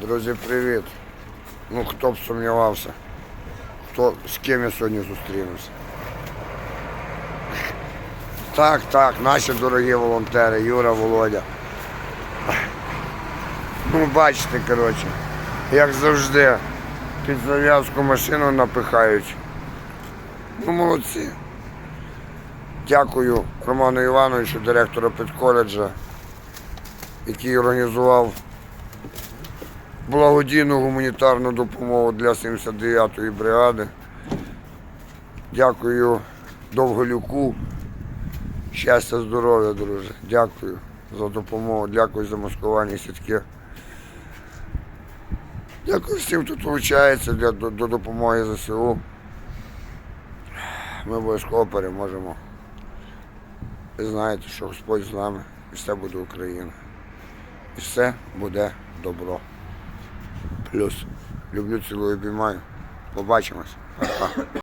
Друзі, привіт. Ну хто б сумнівався, хто з ким я сьогодні зустрінувся. Так, так, наші дорогі волонтери, Юра, Володя. Ну, бачите, коротше, як завжди, під зав'язку машину напихають. Ну, молодці. Дякую Роману Івановичу, директору педколеджа, який організував благодійну гуманітарну допомогу для 79-ї бригади. Дякую Довголюку. Щастя, здоров'я, друже. Дякую за допомогу, дякую за маскування сітки. Дякую всім, хто долучається для, до, до допомоги ЗСУ. Ми обов'язково переможемо. Ви знаєте, що Господь з нами і все буде Україна. І все буде добро. Плюс. Люблю, цілую, обіймаю. Побачимось.